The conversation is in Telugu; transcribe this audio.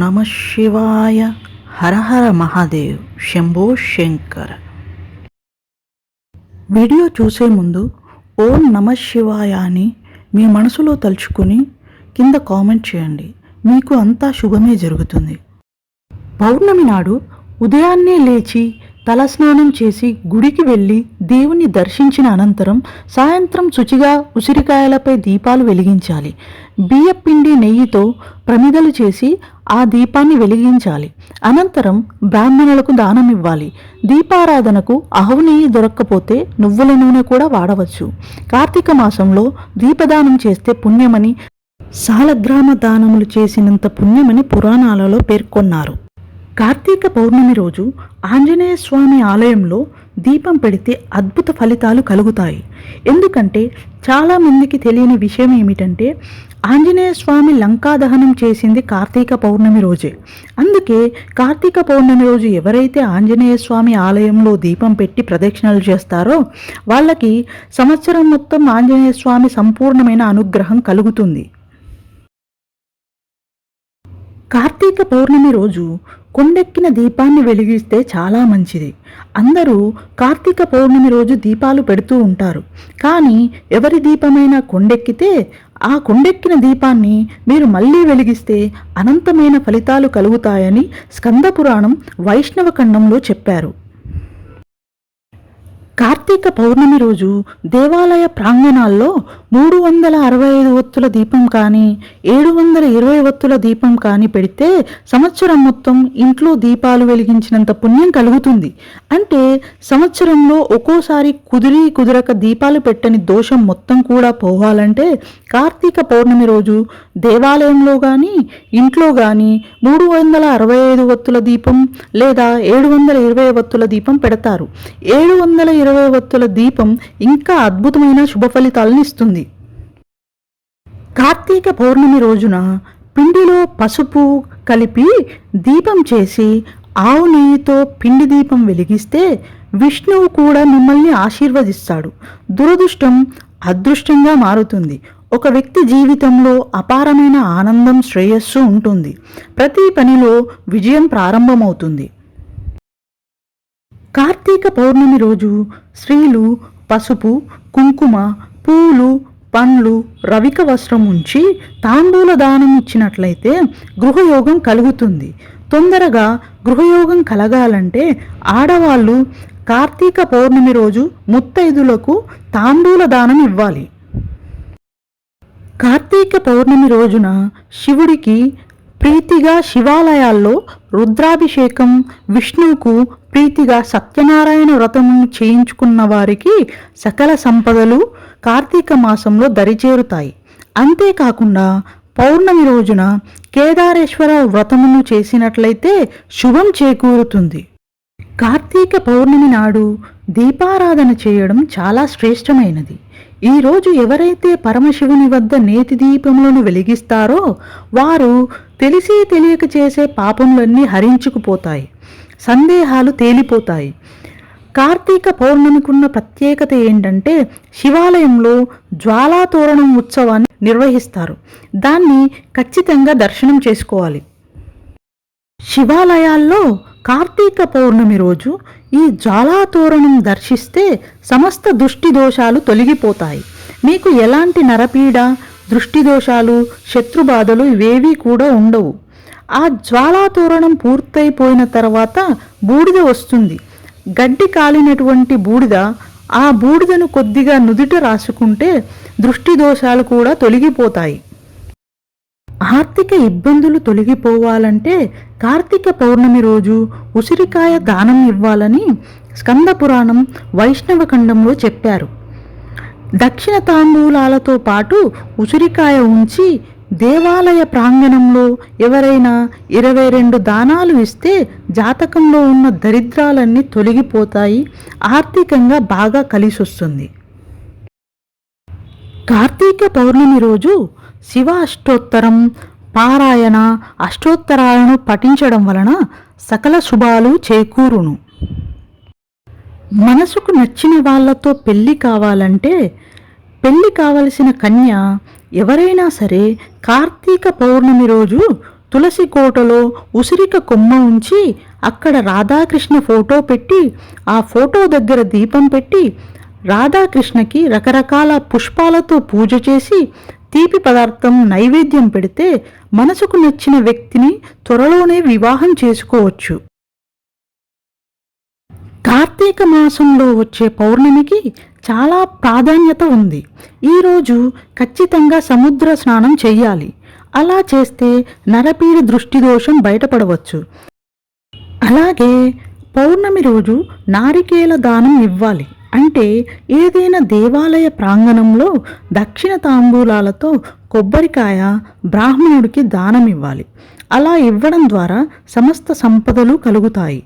నమ శివాయ. హర హర మహాదేవ్. శంభో శంకర. వీడియో చూసే ముందు ఓం నమ శివాయ అని మీ మనసులో తలుచుకుని కింద కామెంట్ చేయండి. మీకు అంతా శుభమే జరుగుతుంది. పౌర్ణమి నాడు ఉదయాన్నే లేచి తలస్నానం చేసి గుడికి వెళ్ళి దేవుని దర్శించిన అనంతరం సాయంత్రం శుచిగా ఉసిరికాయలపై దీపాలు వెలిగించాలి. బియ్యపిండి నెయ్యితో ప్రమిదలు చేసి ఆ దీపాన్ని వెలిగించాలి. అనంతరం బ్రాహ్మణులకు దానం ఇవ్వాలి. దీపారాధనకు ఆవు దొరక్కపోతే నువ్వుల నూనె కూడా వాడవచ్చు. కార్తీక మాసంలో దీపదానం చేస్తే పుణ్యమని సాలగ్రామ దానములు చేసినంత పుణ్యమని పురాణాలలో పేర్కొన్నారు. కార్తీక పౌర్ణమి రోజు ఆంజనేయ స్వామి ఆలయంలో దీపం పెడితే అద్భుత ఫలితాలు కలుగుతాయి. ఎందుకంటే చాలామందికి తెలియని విషయం ఏమిటంటే ఆంజనేయ స్వామి లంకా దహనం చేసింది కార్తీక పౌర్ణమి రోజే. అందుకే కార్తీక పౌర్ణమి రోజు ఎవరైతే ఆంజనేయ స్వామి ఆలయంలో దీపం పెట్టి ప్రదక్షిణలు చేస్తారో వాళ్ళకి సంవత్సరం మొత్తం ఆంజనేయ స్వామి సంపూర్ణమైన అనుగ్రహం కలుగుతుంది. కార్తీక పౌర్ణమి రోజు కొండెక్కిన దీపాన్ని వెలిగిస్తే చాలా మంచిది. అందరూ కార్తీక పౌర్ణమి రోజు దీపాలు పెడుతూ ఉంటారు. కానీ ఎవరి దీపమైనా కొండెక్కితే ఆ కొండెక్కిన దీపాన్ని మీరు మళ్ళీ వెలిగిస్తే అనంతమైన ఫలితాలు కలుగుతాయని స్కందపురాణం వైష్ణవ ఖండంలో చెప్పారు. కార్తీక పౌర్ణమి రోజు దేవాలయ ప్రాంగణాల్లో మూడు వందల అరవై ఐదు ఒత్తుల దీపం కానీ ఏడు వందల ఇరవై ఒత్తుల దీపం కానీ పెడితే సంవత్సరం మొత్తం ఇంట్లో దీపాలు వెలిగించినంత పుణ్యం కలుగుతుంది. అంటే సంవత్సరంలో ఒక్కోసారి కుదిరి కుదరక దీపాలు పెట్టని దోషం మొత్తం కూడా పోవాలంటే కార్తీక పౌర్ణమి రోజు దేవాలయంలో కానీ ఇంట్లో కానీ మూడు వందల అరవై ఐదు ఒత్తుల దీపం లేదా ఏడు వందల ఇరవై ఒత్తుల దీపం పెడతారు. ఏడు వందల ఇరవై వత్తుల దీపం ఇంకా అద్భుతమైన శుభ ఫలితాలను ఇస్తుంది. కార్తీక పౌర్ణమి రోజున పిండిలో పసుపు కలిపి దీపం చేసి ఆవు నెయ్యితో పిండి దీపం వెలిగిస్తే విష్ణువు కూడా మిమ్మల్ని ఆశీర్వదిస్తాడు. దురదృష్టం అదృష్టంగా మారుతుంది. ఒక వ్యక్తి జీవితంలో అపారమైన ఆనందం శ్రేయస్సు ఉంటుంది. ప్రతి పనిలో విజయం ప్రారంభమవుతుంది. కార్తీక పౌర్ణమి రోజు స్త్రీలు పసుపు కుంకుమ పూలు పండ్లు రవిక వస్త్రం ఉంచి తాంబూల దానం ఇచ్చినట్లయితే గృహయోగం కలుగుతుంది. తొందరగా గృహయోగం కలగాలంటే ఆడవాళ్ళు కార్తీక పౌర్ణమి రోజు ముత్తైదులకు తాంబూల దానం ఇవ్వాలి. కార్తీక పౌర్ణమి రోజున శివుడికి ప్రీతిగా శివాలయాల్లో రుద్రాభిషేకం విష్ణువుకు ప్రీతిగా సత్యనారాయణ వ్రతము చేయించుకున్న వారికి సకల సంపదలు కార్తీక మాసంలో దరిచేరుతాయి. అంతేకాకుండా పౌర్ణమి రోజున కేదారేశ్వర వ్రతమును చేసినట్లయితే శుభం చేకూరుతుంది. కార్తీక పౌర్ణమి నాడు దీపారాధన చేయడం చాలా శ్రేష్టమైనది. ఈరోజు ఎవరైతే పరమశివుని వద్ద నేతి దీపములను వెలిగిస్తారో వారు తెలిసి తెలియక చేసే పాపములన్నీ హరించుకుపోతాయి. సందేహాలు తేలిపోతాయి. కార్తీక పౌర్ణమికున్న ప్రత్యేకత ఏంటంటే శివాలయంలో జ్వాలాతోరణం ఉత్సవాన్ని నిర్వహిస్తారు. దాన్ని ఖచ్చితంగా దర్శనం చేసుకోవాలి. శివాలయాల్లో కార్తీక పౌర్ణమి రోజు ఈ జ్వాలాతోరణం దర్శిస్తే సమస్త దృష్టి దోషాలు తొలగిపోతాయి. మీకు ఎలాంటి నరపీడ దృష్టి దోషాలు శత్రుబాధలు ఇవేవీ కూడా ఉండవు. ఆ జ్వాలాతోరణం పూర్తయిపోయిన తర్వాత బూడిద వస్తుంది. గడ్డి కాలినటువంటి బూడిద ఆ బూడిదను కొద్దిగా నుదుట రాసుకుంటే దృష్టి దోషాలు కూడా తొలగిపోతాయి. ఆర్థిక ఇబ్బందులు తొలగిపోవాలంటే కార్తీక పౌర్ణమి రోజు ఉసిరికాయ దానం ఇవ్వాలని స్కంద పురాణం వైష్ణవ ఖండంలో చెప్పారు. దక్షిణ తాంబూలాలతో పాటు ఉసిరికాయ ఉంచి దేవాలయ ప్రాంగణంలో ఎవరైనా ఇరవై రెండు దానాలు ఇస్తే జాతకంలో ఉన్న దరిద్రాలన్నీ తొలగిపోతాయి ఆర్థికంగా బాగా కలిసొస్తుంది. కార్తీక పౌర్ణమి రోజు శివ అష్టోత్తరం పారాయణ అష్టోత్తరాలను పఠించడం వలన సకల శుభాలు చేకూరును. మనసుకు నచ్చిన వాళ్ళతో పెళ్ళి కావాలంటే పెళ్ళి కావలసిన కన్య ఎవరైనా సరే కార్తీక పౌర్ణమి రోజు తులసి కోటలో ఉసిరిక కొమ్మ ఉంచి అక్కడ రాధాకృష్ణ ఫోటో పెట్టి ఆ ఫోటో దగ్గర దీపం పెట్టి రాధాకృష్ణకి రకరకాల పుష్పాలతో పూజ చేసి తీపి పదార్థం నైవేద్యం పెడితే మనసుకు నచ్చిన వ్యక్తిని త్వరలోనే వివాహం చేసుకోవచ్చు. కార్తీక మాసంలో వచ్చే పౌర్ణమికి చాలా ప్రాధాన్యత ఉంది. ఈరోజు ఖచ్చితంగా సముద్ర స్నానం చెయ్యాలి అలా చేస్తే నరపీడి దృష్టి దోషం బయటపడవచ్చు. అలాగే పౌర్ణమి రోజు నారికేల దానం ఇవ్వాలి. అంటే ఏదైనా దేవాలయ ప్రాంగణంలో దక్షిణ తాంబూలాలతో కొబ్బరికాయ బ్రాహ్మణుడికి దానం ఇవ్వాలి. అలా ఇవ్వడం ద్వారా సమస్త సంపదలు కలుగుతాయి.